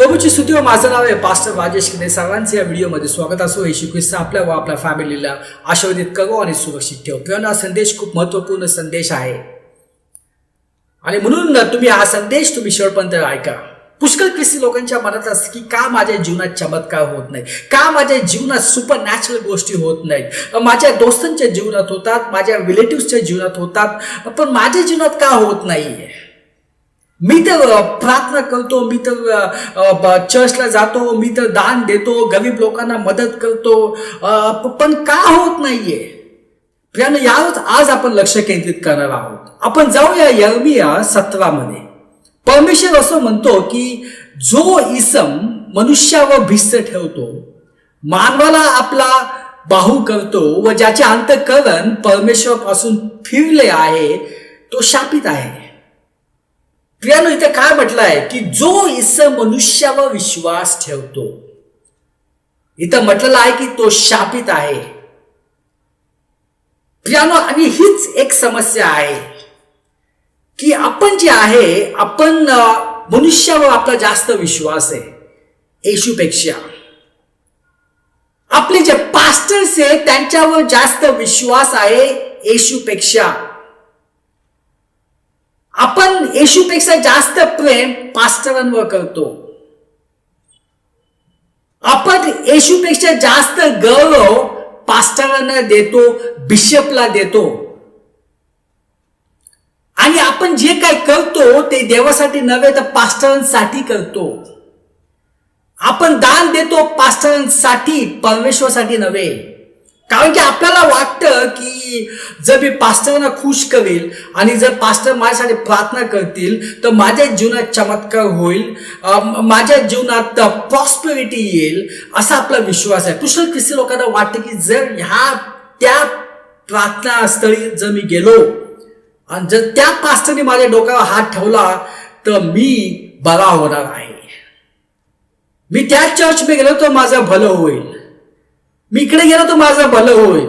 नमस्ते सुतीव माझं नाव आहे पास्टर राजेश किने सर्वांचे या व्हिडिओमध्ये स्वागत असो. येशू ख्रिस्त आपल्या व आपल्या फॅमिलीला आशीर्वादित करो आणि सुरक्षित ठेव. किंवा हा संदेश खूप महत्त्वपूर्ण संदेश आहे. आणि म्हणून तुम्ही हा संदेश तुम्ही शेवटपर्यंत ऐका. पुष्कळ ख्रिस्ती लोकांच्या मनात असते की का माझ्या जीवनात चमत्कार होत नाही का माझ्या जीवनात सुपर नॅचरल गोष्टी होत नाहीत? माझ्या दोस्तांच्या जीवनात होतात माझ्या रिलेटिव्सच्या जीवनात होतात पण माझ्या जीवनात का होत नाही मी तर प्रार्थना करतो मी तर चर्चला जातो मी तर दान देतो गरीब लोकांना मदत करतो. पण का होत नाहीये? प्रियानं यावरच आज आपण लक्ष केंद्रित करणार आहोत. आपण जाऊया यर्मिया सतरामध्ये. परमेश्वर असं म्हणतो की जो इसम मनुष्यावर भिस्त ठेवतो मानवाला आपला बाहू करतो व ज्याचे अंतकरण परमेश्वरापासून फिरले आहे तो शापित आहे. प्रियानो इथे काय म्हटलं आहे की जो इस मनुष्यावर विश्वास ठेवतो इथं म्हटलेलं आहे की तो शापित आहे. प्रियानो आणि हीच एक समस्या आहे की आपण जे आहे आपण मनुष्यावर आपला जास्त विश्वास आहे येशूपेक्षा. आपले जे पास्टर्स आहे त्यांच्यावर जास्त विश्वास आहे येशूपेक्षा. आपण येशूपेक्षा जास्त प्रेम पास्टरांवर करतो. आपण येशूपेक्षा जास्त गौरव पास्टरांना देतो बिशपला देतो. आणि आपण जे काय करतो ते देवासाठी नव्हे तर पास्टरांसाठी करतो. आपण दान देतो पास्टरांसाठी परमेश्वरसाठी नव्हे. कारण की आपल्याला वाटतं की जर मी पास्टरना खुश करेल आणि जर पास्टर माझ्यासाठी प्रार्थना करतील तर माझ्या जीवनात चमत्कार होईल माझ्या जीवनात प्रॉस्पेरिटी येईल असा आपला विश्वास आहे. पुष्कळ ख्रिस्ती लोकांना वाटतं की जर ह्या त्या प्रार्थना स्थळी जर मी गेलो आणि जर त्या पास्टरने माझ्या डोक्यावर हात ठेवला तर मी बरा होणार आहे. मी त्या चर्चमध्ये गेलो तर माझं भलं होईल. मी इकडे गेलो तर माझं भलं होईल.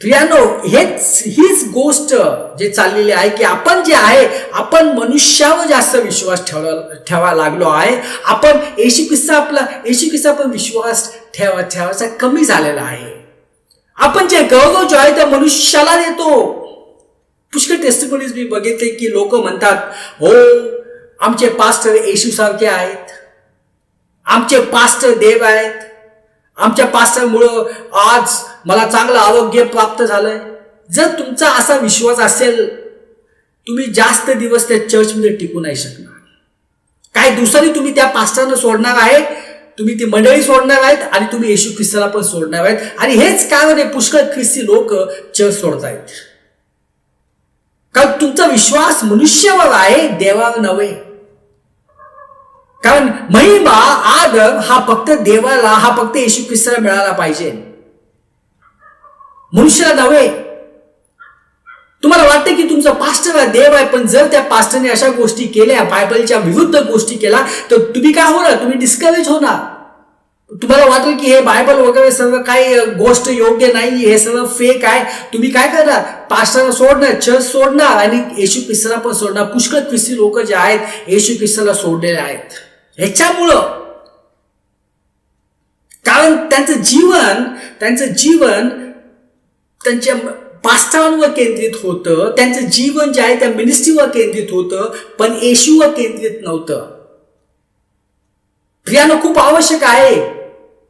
प्रियानो हेच हीच गोष्ट जे चाललेली आहे की आपण जे आहे आपण मनुष्यावर जास्त विश्वास ठेवा ठेवा लागलो आहे. आपण येशू किस्सा आपला येशू किस्सा पण विश्वास ठेवा ठेवायचा कमी झालेला आहे. आपण जे गौरव जो आहे त्या मनुष्याला देतो. पुष्कळ टेस्टिमोनीज मी बघितले की लोक म्हणतात हो आमचे पास्टर येशू सारखे आहेत. आमचे पास्टर देव आहेत. आमच्या पास्टरमुळं आज मला चांगलं आरोग्य प्राप्त झालंय. जर तुमचा असा विश्वास असेल तुम्ही जास्त दिवस त्या चर्चमध्ये टिकू नाही शकणार. काही दिवसांनी तुम्ही त्या पास्टरनं सोडणार आहे तुम्ही ती मंडळी सोडणार आहेत आणि तुम्ही येशू ख्रिस्ताला पण सोडणार आहेत. आणि हेच कारण आहे पुष्कळ ख्रिस्ती लोक चर्च सोडतायत. कारण तुमचा विश्वास मनुष्यावर आहे देवावर नव्हे. कारण महिमा आदर हा फक्त देवाला हा फक्त येशू ख्रिस्ताला मिळाला पाहिजे. मनुष्याला नव्हे. तुम्हाला वाटतं की तुमचा पास्टर हा देव आहे पण जर त्या पास्टरने अशा गोष्टी केल्या बायबलच्या विरुद्ध गोष्टी केल्या तर तुम्ही काय होणार? तुम्ही डिस्करेज होणार. तुम्हाला वाटेल की हे बायबल वगैरे सर्व काही गोष्ट योग्य नाही हे सर्व फेक आहे. तुम्ही काय करणार? पास्टरला सोडणार चर्च सोडणार आणि येशू ख्रिस्ताला पण सोडणार. पुष्कळ ख्रिस्ती लोक जे आहेत येशू ख्रिस्ताला सोडलेले आहेत. ह्याच्यामुळं कारण त्यांचं जीवन त्यांचं जीवन त्यांच्या पास्टरांवर केंद्रित होतं. त्यांचं जीवन जे आहे त्या मिनिस्ट्रीवर केंद्रित होतं पण येशूवर केंद्रित नव्हतं. प्रियानं खूप आवश्यक आहे.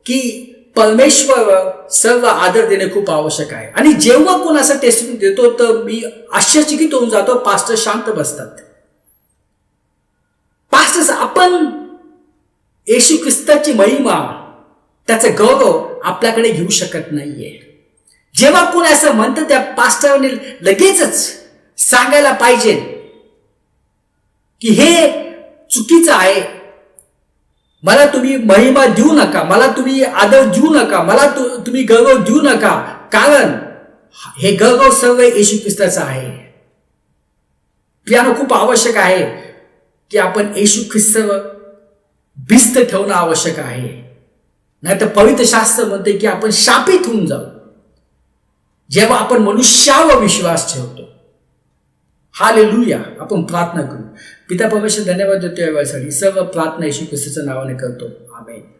की परमेश्वर सर्व आदर देणे खूप आवश्यक आहे. आणि जेव्हा कोण असं टेस्ट देतो तर मी आश्चर्यचकित होऊन जातो पास्टर शांत बसतात. पास्टर्स आपण येशू ख्रिस्ताची महिमा त्याचं गौरव आपल्याकडे घेऊ शकत नाहीये. जेव्हा कोण असं म्हणतं त्या पास्टरने लगेचच सांगायला पाहिजे की हे चुकीचं आहे. मला तुम्ही महिमा देऊ नका मला तुम्ही आदर देऊ नका मला तु- तुम्ही गौरव देऊ नका. कारण हे गौरव सर्व येशू ख्रिस्ताचं आहे. यानं खूप आवश्यक आहे की आपण येशू ख्रिस्तावर भिस्त ठेवणं आवश्यक आहे. नाहीतर पवित्र शास्त्र म्हणते की आपण शापित होऊन जाऊ. जेव्हा आपण मनुष्यावर विश्वास ठेवतो. हालेलुया आपण प्रार्थना करू. पिता परमेश्वर धन्यवाद देतो या वेळेसाठी सर्व प्रार्थना येशू ख्रिस्ताच्या नावाने करतो. आमेन.